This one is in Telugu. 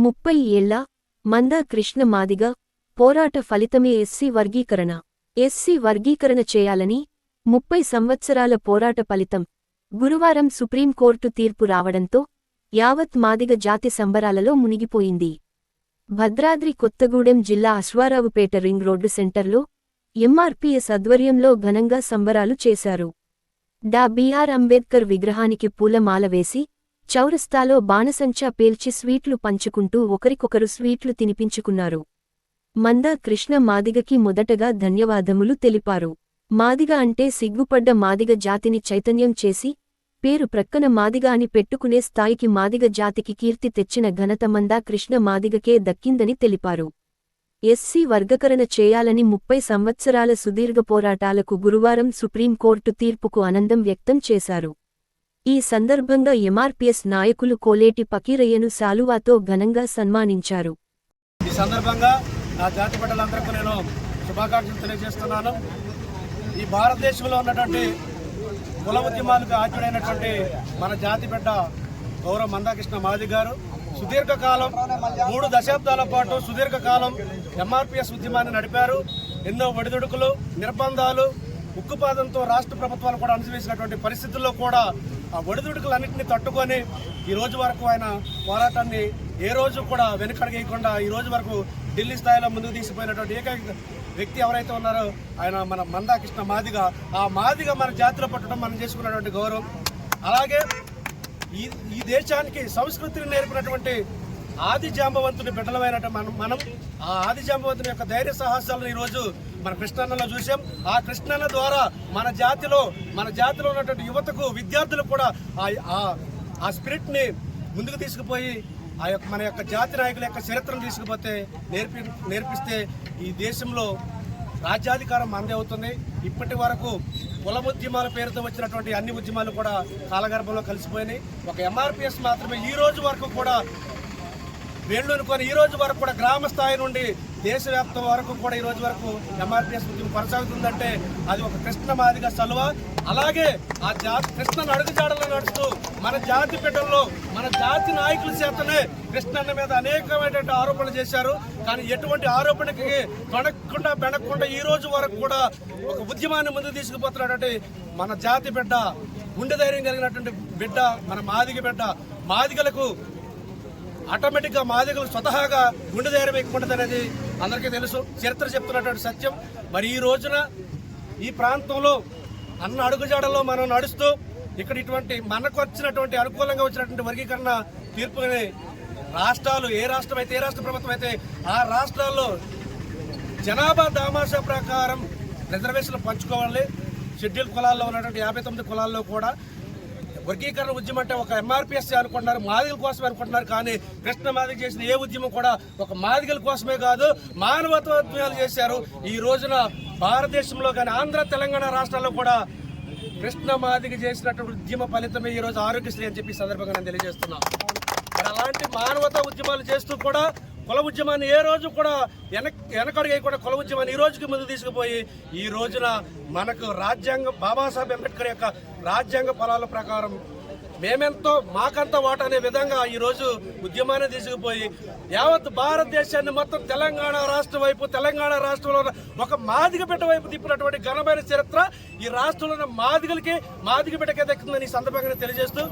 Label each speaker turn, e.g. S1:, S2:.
S1: ముప్పై ఏళ్ళ మందా కృష్ణ మాదిగ పోరాట ఫలితమే ఎస్సీ వర్గీకరణ. ఎస్సీ వర్గీకరణ చేయాలని ముప్పై సంవత్సరాల పోరాట ఫలితం గురువారం సుప్రీంకోర్టు తీర్పు రావడంతో యావత్ మాదిగ జాతి సంబరాలలో మునిగిపోయింది. భద్రాద్రి కొత్తగూడెం జిల్లా అశ్వారావుపేట రింగ్ రోడ్డు సెంటర్లో ఎంఆర్పీఎస్ ఆధ్వర్యంలో ఘనంగా సంబరాలు చేశారు. డా బీఆర్ అంబేద్కర్ విగ్రహానికి పూలమాల వేసి చౌరస్తాలో బాణసంచా పేల్చి స్వీట్లు పంచుకుంటూ ఒకరికొకరు స్వీట్లు తినిపించుకున్నారు. మందా కృష్ణ మాదిగకి మొదటగా ధన్యవాదములు తెలిపారు. మాదిగ అంటే సిగ్గుపడ్డ మాదిగ జాతిని చైతన్యం చేసి పేరు ప్రక్కన మాదిగ అని పెట్టుకునే స్థాయికి మాదిగ జాతికి కీర్తి తెచ్చిన ఘనత మందా కృష్ణ మాదిగకే దక్కిందని తెలిపారు. ఎస్సీ వర్గకరణ చేయాలని ముప్పై సంవత్సరాల సుదీర్ఘ పోరాటాలకు గురువారం సుప్రీంకోర్టు తీర్పుకు ఆనందం వ్యక్తం చేశారు. ఈ సందర్భంగా ఎంఆర్పీఎస్ నాయకులు కోలేటి పకీరయ్యను శాలువాతో ఘనంగా సన్మానించారు.
S2: ఈ సందర్భంగా నా జాతి బిడ్డలందరికీ నేను శుభాకాంక్షలు తెలియజేస్తున్నాను. ఈ భారతదేశంలో ఉన్నటువంటి కుల ఉద్యమాలకు ఆచుడైనటువంటి మన జాతి బిడ్డ గౌరవ మందాకృష్ణ మాది గారు. సుదీర్ఘకాలం మూడు దశాబ్దాల పాటు సుదీర్ఘకాలం ఎంఆర్పిఎస్ ఉద్యమాన్ని నడిపారు. ఎన్నో ఒడిదుడుకులు నిర్బంధాలు ఉక్కుపాదంతో రాష్ట్ర ప్రభుత్వాలు కూడా అణచివేసినటువంటి పరిస్థితుల్లో కూడా ఆ ఒడిదుడుకులన్నింటినీ తట్టుకొని ఈ రోజు వరకు ఆయన పోరాటాన్ని ఏ రోజు కూడా వెనుకడగేయకుండా ఈ రోజు వరకు ఢిల్లీ స్థాయిలో ముందుకు తీసిపోయినటువంటి ఏకైక వ్యక్తి ఎవరైతే ఉన్నారో ఆయన మన మందాకృష్ణ మాదిగ. ఆ మాదిగ మన జాతిలో పట్టడం మనం చేసుకున్నటువంటి గౌరవం. అలాగే ఈ ఈ దేశానికి సంస్కృతిని నేర్పినటువంటి ఆది జాంబవంతుని బిడ్డలమైన మనం మనం ఆ ఆది జాంబవంతుని యొక్క ధైర్య సాహసాలను ఈరోజు మన కృష్ణన్నలో చూసాం ఆ కృష్ణన్న ద్వారా మన జాతిలో మన జాతిలో ఉన్నటువంటి యువతకు విద్యార్థులకు కూడా ఆ- ఆ- ఆ స్పిరిట్ని ముందుకు తీసుకుపోయి ఆ యొక్క మన యొక్క జాతి నాయకుల యొక్క చరిత్రను తీసుకుపోతే నేర్పి నేర్పిస్తే ఈ దేశంలో రాజ్యాధికారం మనదే అవుతుంది. ఇప్పటి వరకు కుల ఉద్యమాల పేరుతో వచ్చినటువంటి అన్ని ఉద్యమాలు కూడా కాలగర్భంలో కలిసిపోయినాయి. ఒక ఎంఆర్పిఎస్ మాత్రమే ఈ రోజు వరకు కూడా వేళ్ళునుకొని ఈ రోజు వరకు కూడా గ్రామ స్థాయి నుండి దేశవ్యాప్తం వరకు కూడా ఈ రోజు వరకు ఎంఆర్పిఎస్ ఉద్యమం కొనసాగుతుందంటే అది ఒక కృష్ణ మాదిగ సలువ. అలాగే ఆ జాతి కృష్ణను అడుగుజాడలో నడుస్తూ మన జాతి బిడ్డల్లో మన జాతి నాయకుల చేతనే కృష్ణన్న మీద అనేకమైనటువంటి ఆరోపణలు చేశారు. కానీ ఎటువంటి ఆరోపణకి తొనకుండా బెనకుండా ఈ రోజు వరకు కూడా ఒక ఉద్యమాన్ని ముందు తీసుకుపోతున్నటువంటి మన జాతి బిడ్డ గుండె ధైర్యం కలిగినటువంటి బిడ్డ మన మాదిగ బిడ్డ మాదిగలకు ఆటోమేటిక్గా మాదిగలు స్వతహాగా గుండె ధైర్యం ఎక్కువ అనేది అందరికీ తెలుసు. చరిత్ర చెప్తున్నటువంటి సత్యం. మరి ఈ రోజున ఈ ప్రాంతంలో అన్న అడుగుజాడలో మనం నడుస్తూ ఇక్కడ ఇటువంటి మనకు వచ్చినటువంటి అనుకూలంగా వచ్చినటువంటి వర్గీకరణ తీర్పుని రాష్ట్రాలు ఏ రాష్ట్రం అయితే ఏ రాష్ట్ర ప్రభుత్వం అయితే ఆ రాష్ట్రాల్లో జనాభా దామాషా ప్రకారం రిజర్వేషన్లు పంచుకోవాలి. షెడ్యూల్ కులాల్లో ఉన్నటువంటి యాభై తొమ్మిది కులాల్లో కూడా వర్గీకరణ ఉద్యమం అంటే ఒక ఎంఆర్పిఎస్ అనుకుంటున్నారు మాదిగల కోసమే అనుకుంటున్నారు కానీ కృష్ణ మాదిగ చేసిన ఏ ఉద్యమం కూడా ఒక మాదిగల కోసమే కాదు మానవత్వాలు చేశారు. ఈ రోజున భారతదేశంలో కానీ ఆంధ్ర తెలంగాణ రాష్ట్రాల్లో కూడా కృష్ణ మాదిగ చేసినటువంటి ఉద్యమ ఫలితమే ఈ రోజు ఆరోగ్యశ్రీ అని చెప్పి సందర్భంగా నేను తెలియజేస్తున్నాను అలాంటి మానవతా ఉద్యమాలు చేస్తూ కూడా కుల ఉద్యమాన్ని ఏ రోజు కూడా వెనక్ కూడా కుల ఉద్యమాన్ని ఈ రోజుకి ముందు తీసుకుపోయి ఈ రోజున మనకు రాజ్యాంగం బాబాసాహెబ్ అంబేద్కర్ యొక్క రాజ్యాంగ ఫలాల ప్రకారం మేమెంతో మాకంతా వాట అనే విధంగా ఈ రోజు ఉద్యమాన్ని తీసుకుపోయి యావత్ భారతదేశాన్ని మొత్తం తెలంగాణ రాష్ట్రం వైపు తెలంగాణ రాష్ట్రంలో ఒక మాదిగ బిడ్డ వైపు తిప్పినటువంటి ఘనమైన చరిత్ర ఈ రాష్ట్రంలో ఉన్న మాదిగలకి మాదిగ బిడ్డకే దక్కుతుందని ఈ సందర్భంగా తెలియజేస్తూ